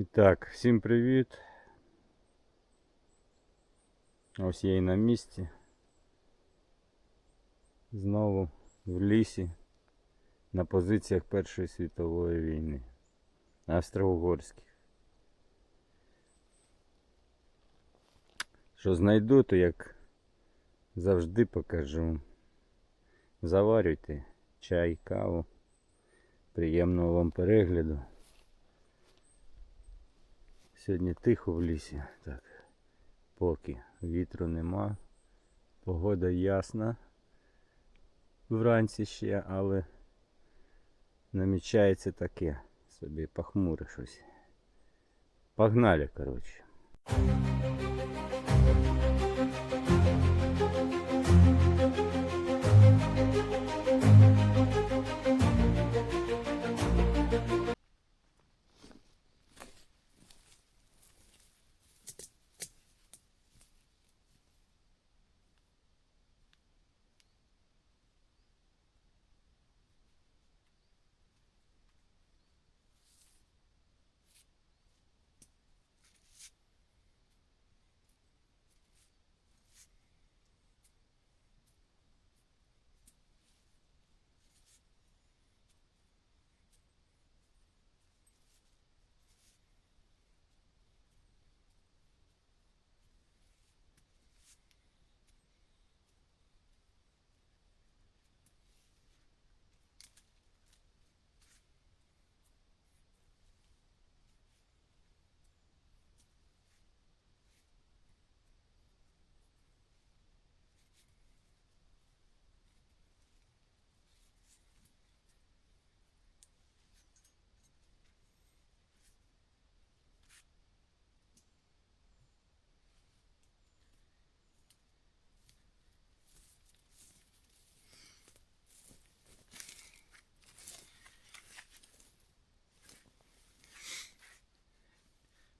І так, всім привіт. Ось я і на місці. Знову в лісі на позиціях Першої світової війни. Австро-Угорських. Що знайду, то як завжди покажу. Заварюйте чай, каву. Приємного вам перегляду. Сьогодні тихо в лісі, так. Поки вітру нема. Погода ясна. Вранці ще, але намічається таке собі похмуре щось. Погнали, коротше.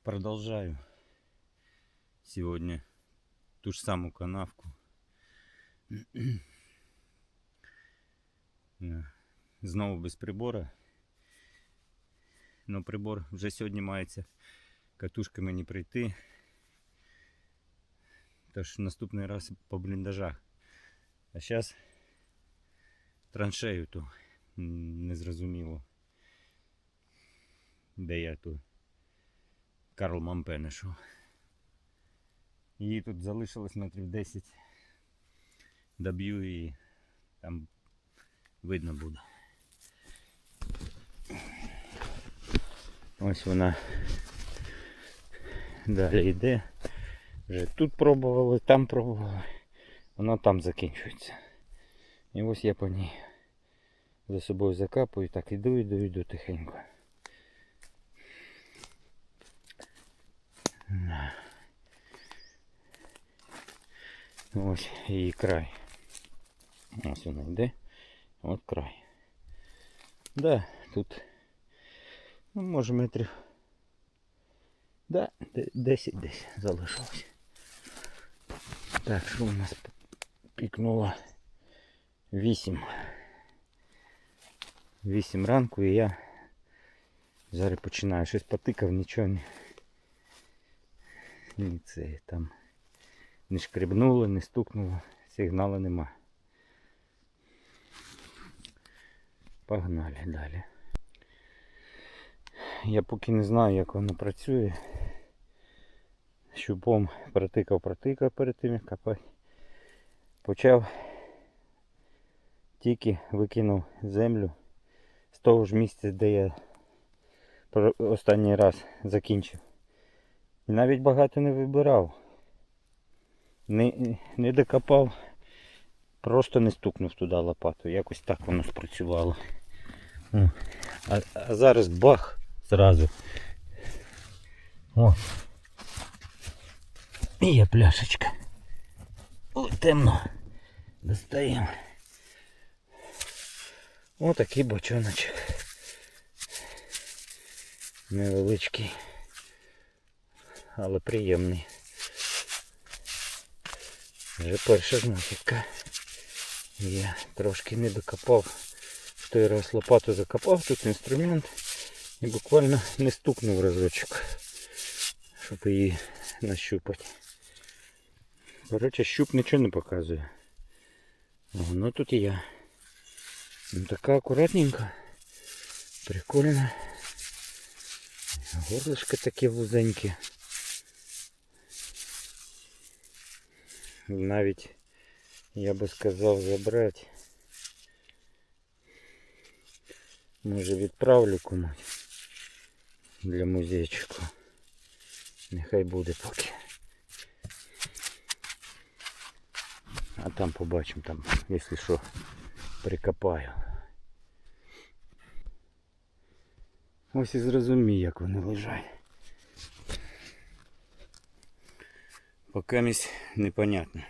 Продолжаю. Сегодня ту же самую канавку. Е, Знову без прибора. Но прибор вже сьогодні мається катушка мені прийти. Тож наступний раз по бліндажах. А зараз траншею ту м, незрозуміло. Де я тут Карл Мампе знайшов. Її тут залишилось метрів 10. Доб'ю і там видно буде. Ось вона далі йде. Вже тут пробували, там пробували. Вона там закінчується. І ось я по ній за собою закапую, так іду, іду, іду тихенько. Ось її край. Ось вона йде. От край. Да, тут ну, може метрів. Да, де- 10 десь залишилось. Так, що у нас пікнуло 8. 8 ранку і я зараз починаю щось потикав, нічого не. Ні, це там не шкребнуло, не стукнуло, сигналу нема. Погнали далі. Я поки не знаю, як воно працює. Щупом протикав, протикав перед тим як копати. Почав тільки викинув землю з того ж місця, де я останній раз закінчив. І навіть багато не вибирав. Не, не докопав, просто не стукнув туди лопату. Якось так воно спрацювало. А, а зараз бах зразу. О. І є пляшечка. Ой, темно. Достаємо. Отакий бочоночок. Невеличкий, але приємний. Вже перша знахідка. Я трошки не докопав. В той раз лопату закопав, тут інструмент. І буквально не стукнув разочок, щоб її нащупати. Коротше, щуп нічого не показує. Воно тут і я. Ну, така акуратненька. Прикольно. Горлышко таке вузеньке. Навіть, я би сказав, забрати. Може відправлю комусь для музейчику. Нехай буде поки. А там побачимо, там, якщо що, прикопаю. Ось і зрозумій, як вони лежать. Поки місь непонятно.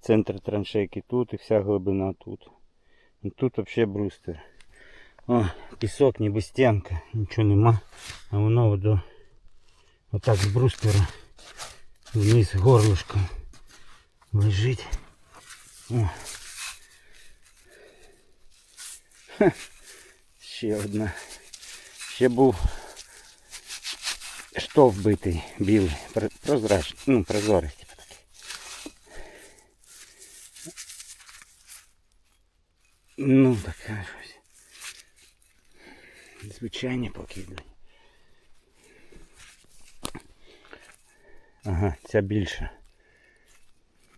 Центр траншейки тут і вся глибина тут. Тут взагалі брустер. О, пісок, ніби стінка, нічого нема. А воно до отак з брустера вниз горлышком лежить. О. Ха. Ще одна. Ще був штовх битий, білий, про- прозрачний, ну, прозорий, типу. Ну, така щось. Звичайні покидні. Ага, ця більша.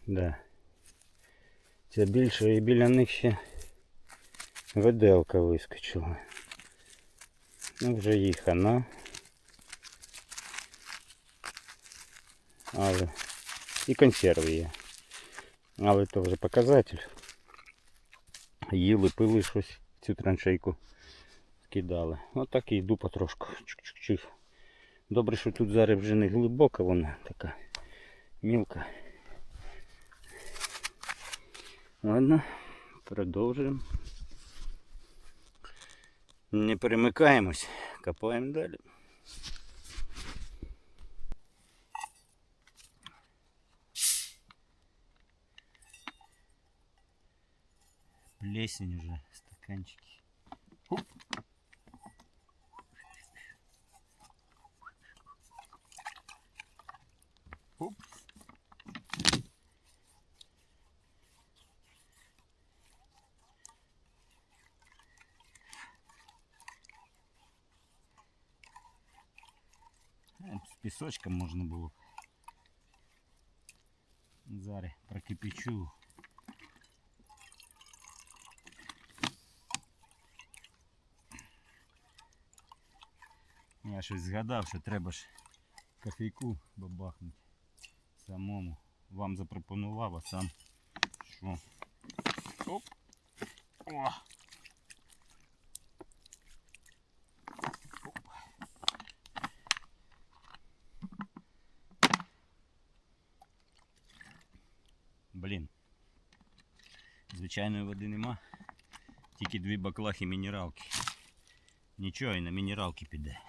Да. Ця більша і біля них ще виделка вискочила. Ну вже їй хана. Але і консерви є. Але то вже показатель. Їли, пили щось в цю траншейку. Скидали. Отак і йду потрошку. Чик-чик-чик. Добре, що тут зараз вже не глибока вона така мілка. Ладно, продовжуємо. Не перемикаємось, копаємо далі. плесень уже, стаканчики. Оп. Оп. Ну, с песочком можно было. Заре прокипячу Я щось згадав, що треба ж кофейку бабахнути самому. Вам запропонував, а сам що? Оп! О! Оп. Блін. Звичайної води нема. Тільки дві баклахи мінералки. Нічого і на мінералки піде.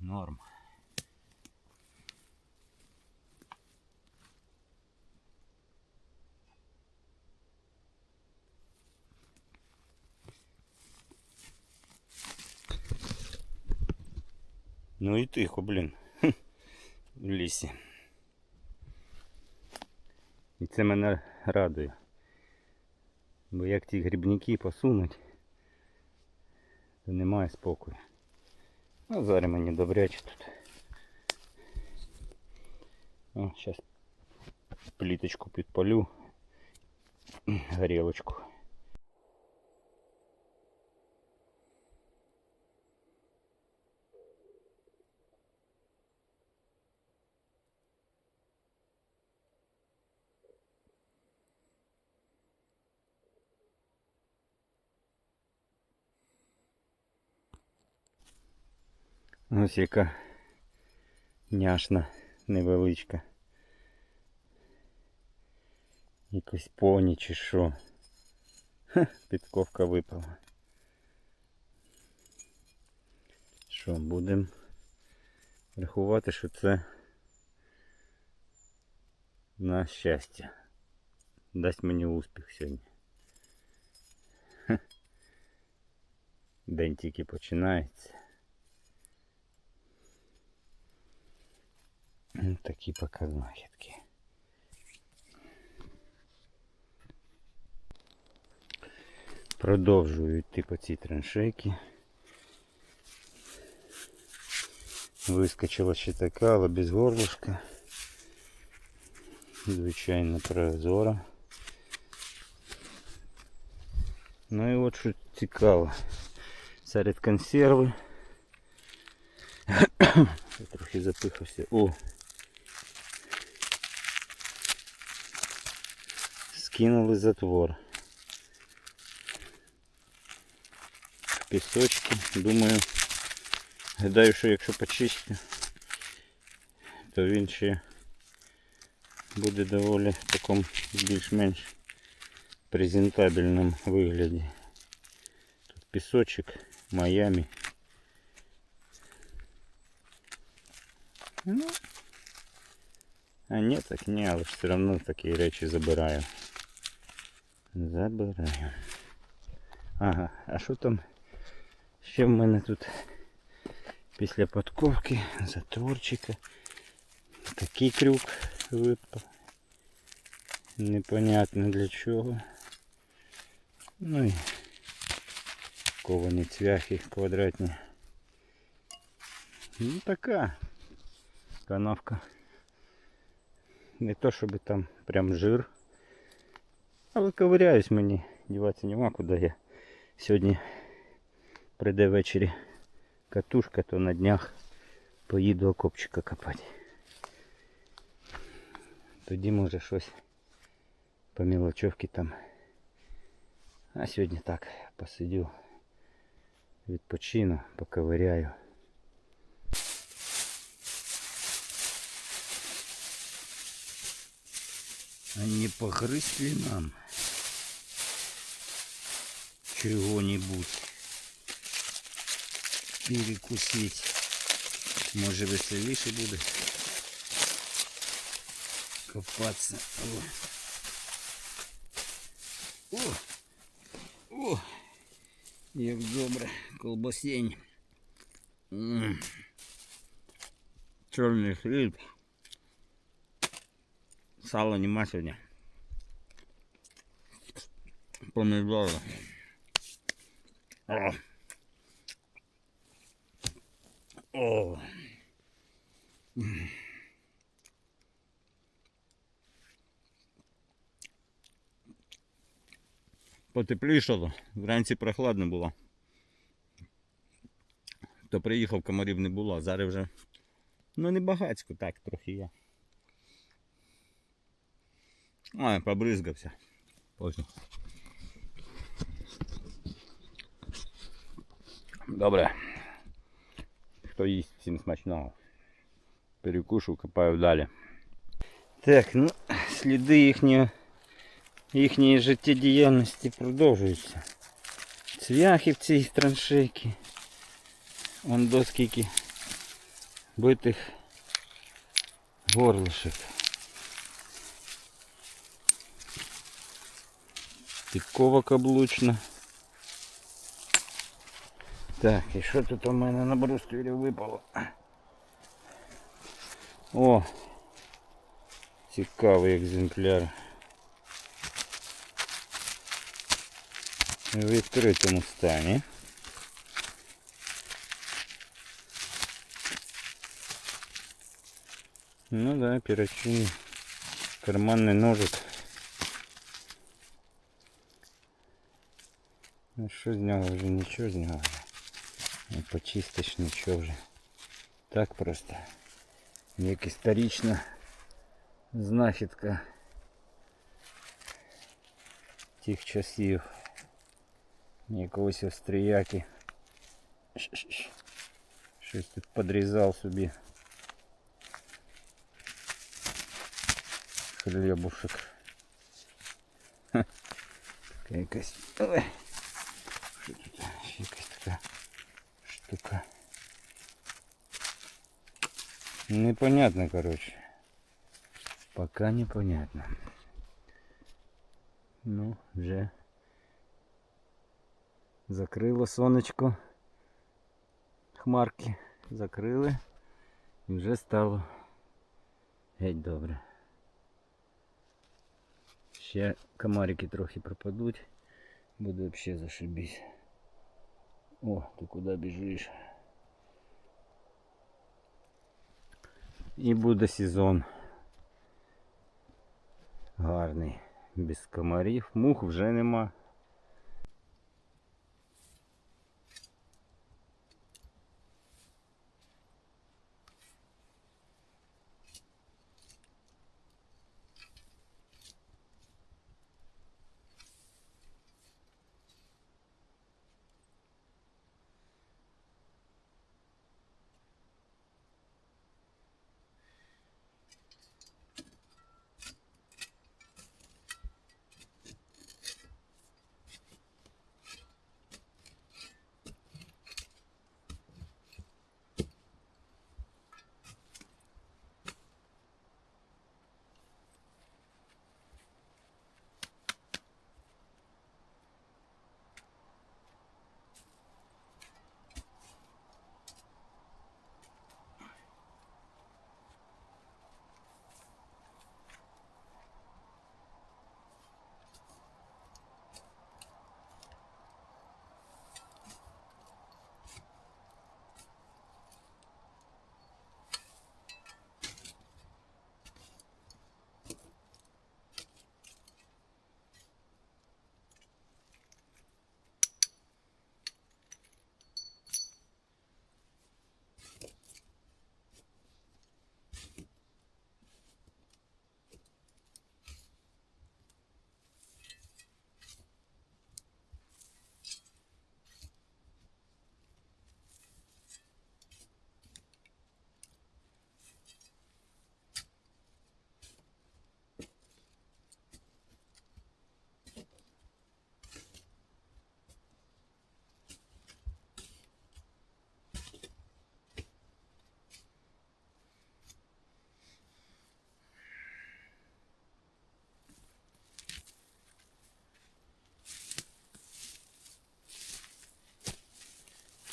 Норм. Ну і тихо, блін. В лісі. І це мене радує. Бо як ті грибники посунуть, то немає спокою. Ну, зараз мені добряче тут. О, зараз пліточку підпалю. Горілочку. Ось яка няшна невеличка. Якось поні чи що. Ха, підковка випала. Що, будемо рахувати, що це на щастя. Дасть мені успіх сьогодні. День тільки починається. Такі поки знахідки. Продовжую йти по цій траншейці. Вискочила ще така, але без горлышка. Звичайно прозора. Ну і от що цікаво. Серед консерви. Я трохи запихався. О! Скинули затвор. Пісочки. Думаю, гадаю, що якщо почистю, то він ще буде доволі в такому більш-менш презентабельному вигляді. Тут пісочок, Майами. Ну, а ні, так ні, але все одно такі речі забираю. Забираю. Ага, а що там ще в мене тут після подковки, затворчика? Такий крюк випав. Непонятно для чого. Ну і ковані цвяхи квадратні. Ну така канавка. Не то щоб там прям жир. Але ковиряюсь мені, діватися нема куди я. Сьогодні прийде ввечері катушка, то на днях поїду окопчика копати. Тоді може щось по мелочевці там. А сьогодні так посидю, відпочину, поковиряю. А не погрызть ли нам чего-нибудь перекусить? Може веселіше буде копатися. О! О! О! Як добре, колбасень. М. Чорний хліб. Сала нема сьогодні. Помідори. О. О. Потеплішало, вранці прохладно було. То приїхав, комарів не було, а зараз вже ну не багацько, так трохи є. А, побризгався. Поздно. Добре. Хто їсть всім смачного. Перекушу, копаю далі. Так, ну, сліди їхньої, їхньої життєдіяльності продовжуються. Цвяхи в цій траншейці. Вон до скільки битих горлишок. Підкова каблучна. Так, і що тут у мене на бруствері випало? О! Цікавий екземпляр. В відкритому стані. Ну да, перочинный карманный ножик. Ну що з нього вже нічого з нього. Не почистиш нічого вже. Так просто. Як історична знахідка тих часів. Якогось австріяки. Ш-ш-ш. Щось тут подрізав собі. хлебушек. Ха. Така якась. Ой. Що тут? Ще якась така штука. Непонятно, короче. Пока непонятно. Ну, вже Закрило сонечко. Хмарки закрили. І вже стало геть добре. Ще комарики трохи пропадуть. Буде взагалі зашибісь. О, ти куди біжиш? І буде сезон гарний. Без комарів. Мух вже нема.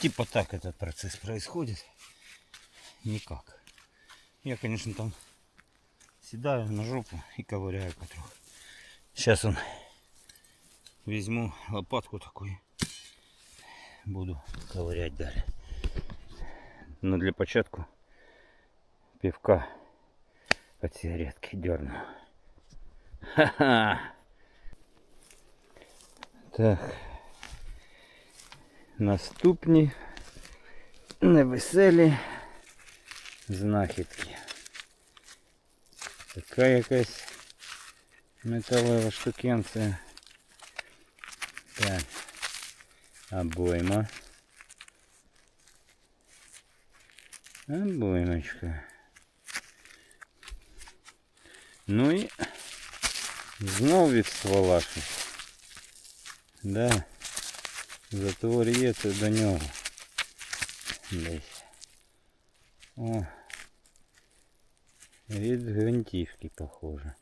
Типа так этот процесс происходит. Никак. Я, конечно, там седаю на жопу и ковыряю потроху. Сейчас он возьму лопатку такую. Буду ковырять далее. Но для початку пивка от сигаретки дерну. Ха-ха! Так. Наступні невеселі знахідки. Така якась металева штукенція. Так. Обойма. Обоймочка. Ну і знов від ствола. Да. Затвор є, це до нього. Десь. О. Від гвинтівки похоже.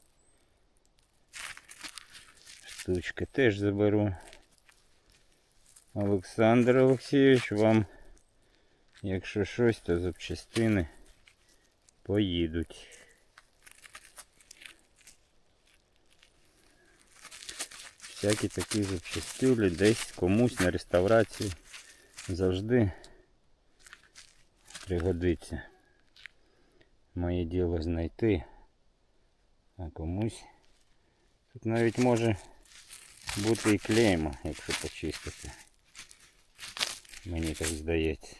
Штучка теж заберу. Олександр Олексійович, вам, якщо щось, то запчастини поїдуть. Всякі такі запчастини десь комусь на реставрації завжди пригодиться. Моє діло знайти, а комусь тут навіть може бути і клейма, якщо почистити. Мені так здається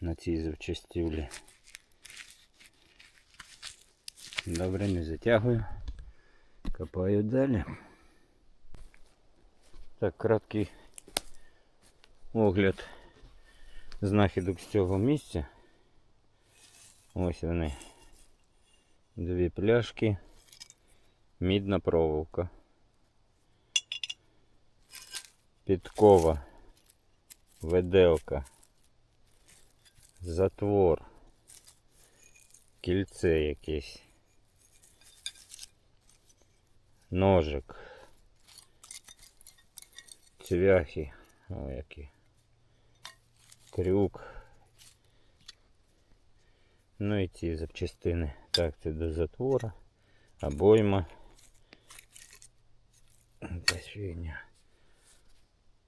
на цій запчастюлі. Добре, не затягую. Копаю далі. Так, краткий огляд знахідок з цього місця. Ось вони. Дві пляшки, мідна проволока, підкова, веделка, затвор, кільце якесь, ножик. Цвяхи, О, які. Крюк. Ну і ці запчастини. Так, це до затвора. Обойма. Фігня.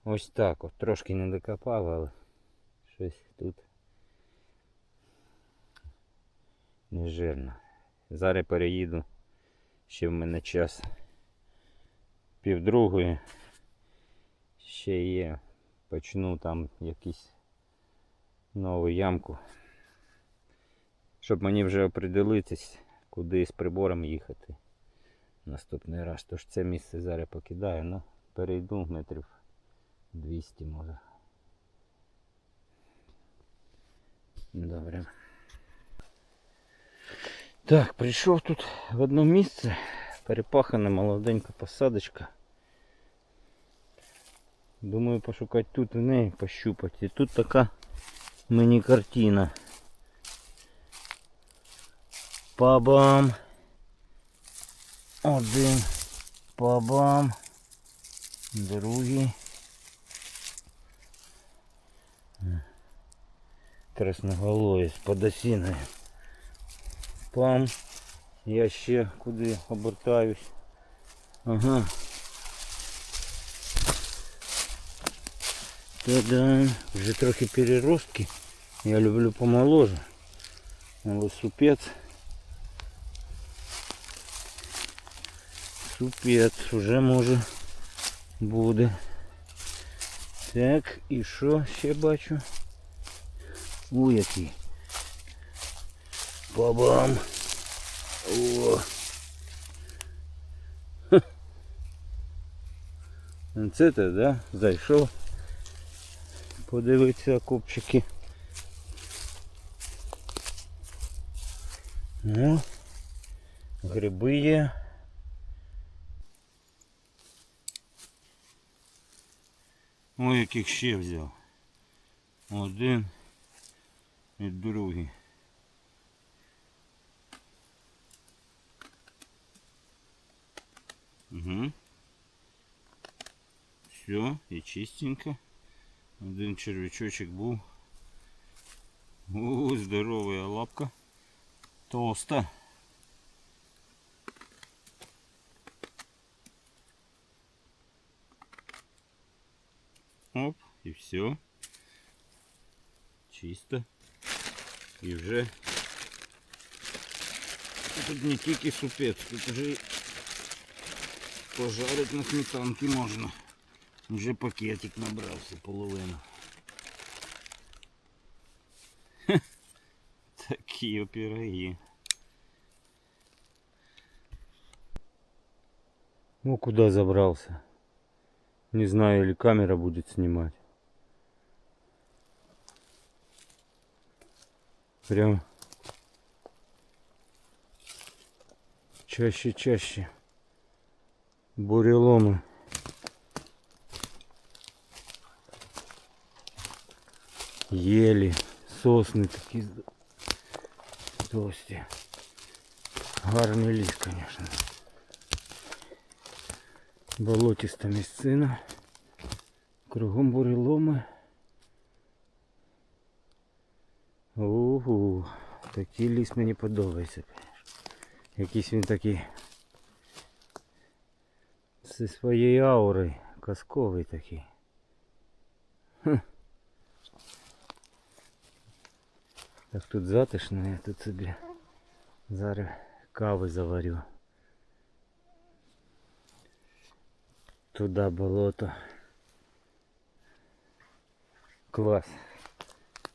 Ось так от. Трошки не докопав, але щось тут не жирно. Зараз переїду. Ще в мене час півдругої. Ще є. Почну там якийсь нову ямку. Щоб мені вже определитись, куди з прибором їхати наступний раз. Тож це місце зараз покидаю, ну перейду метрів 200 може. Добре. Так, прийшов тут в одне місце, перепахана молоденька посадочка. Думаю пошукати тут в неї, пощупати. І тут така мені картина. Пабам. Один. Пабам. Другий. Красноголовий з подосіною. Пам. Я ще куди обертаюсь. Ага. Та-да. Вже трохи переростки. Я люблю помоложе. Але супець. Супець вже може буде. Так, і що ще бачу? У який. Бабам. О. Це те, да? Зайшов. Подивитися копчики. Ну, гриби є. Ой, яких ще взяв. Один і другий. Угу. Все, і чистенько. Один червячочок був. О, здорова лапка. Толста. Оп, і все. Чисто. І вже тут не тільки супець, тут вже і пожарити на сметанки можна. Вже пакетик набрався половину. Хе, Такі пироги. Ну куда забрался? Не знаю, или камера будет снимать. Прям чаще-чаще буреломы. Ели, сосны такі толсті. Гарний ліс, конечно. Болотиста місцина. Кругом буреломи. Угу, такий ліс мені подобається, конечно. Якийсь він такий зі своєю аурою, казковий такий. Хм. Так тут затишно, я тут собі зараз кави заварю. Туда болото. Клас.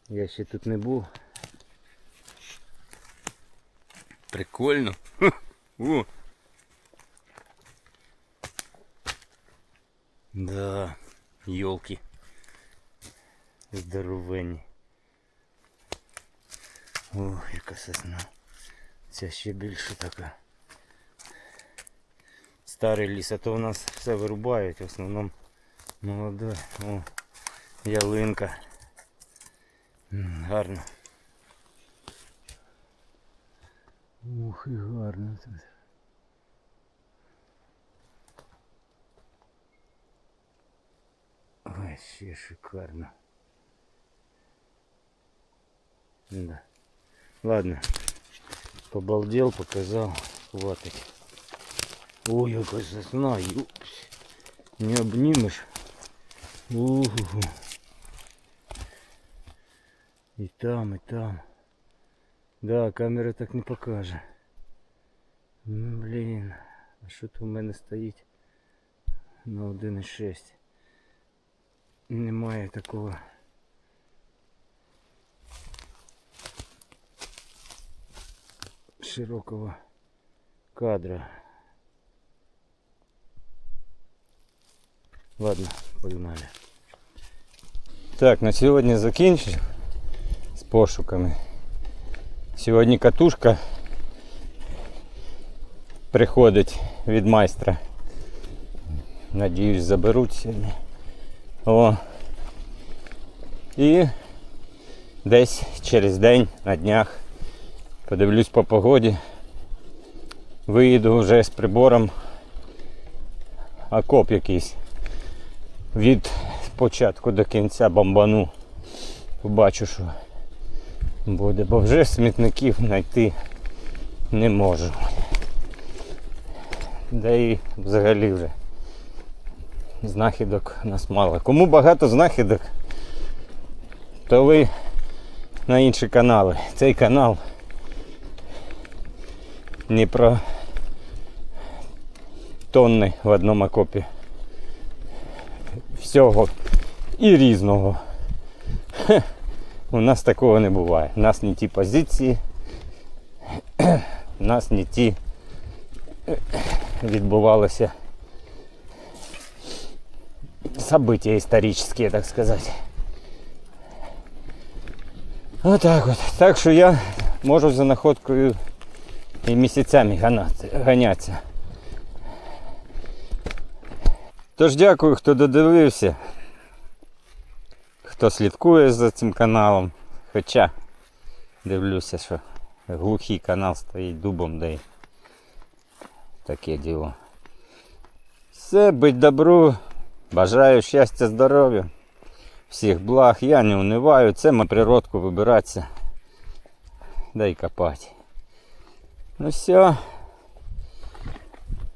Я ще тут не був. Прикольно. Ха, О. Да, елки. Здоровенні. О, яка сосна. Ця ще більше така. Старий ліс, а то у нас все вирубають, в основному молоде. О, ялинка. Гарно. Ух, і гарно тут. Ой, ще шикарно. Да. Ладно. Побалдел, показал. Хватит. Ой, яка сосна, юпс. Не обнимешь. Угу. И там, и там. Да, камера так не покаже. Ну, блін. А що тут у мене стоїть? На 1,6. Немає такого. Широкого кадра. Ладно, погнали. Так, на сьогодні закінчив з пошуками. Сьогодні катушка приходить від майстра. Надіюсь, заберуть сьогодні. О. І десь через день на днях подивлюсь по погоді. Виїду вже з прибором окоп якийсь. Від початку до кінця бомбану. Побачу, що буде, бо вже смітників знайти не можу. Да і взагалі вже знахідок нас мало. Кому багато знахідок, то ви на інші канали. Цей канал не про тонни в одному окопі. Всього і різного. У нас такого не буває. У нас не ті позиції, у нас не ті відбувалося события історичні, так сказати. Отак от. Так що я можу за находкою і місяцями ганятися. Тож дякую, хто додивився, хто слідкує за цим каналом. Хоча дивлюся, що глухий канал стоїть дубом, де й таке діло. Все, будь добру, бажаю щастя, здоров'я, всіх благ, я не униваю, це на природку вибиратися, да й копати. Ну все,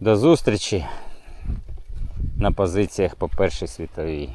до зустрічі на позиціях по Першій світовій.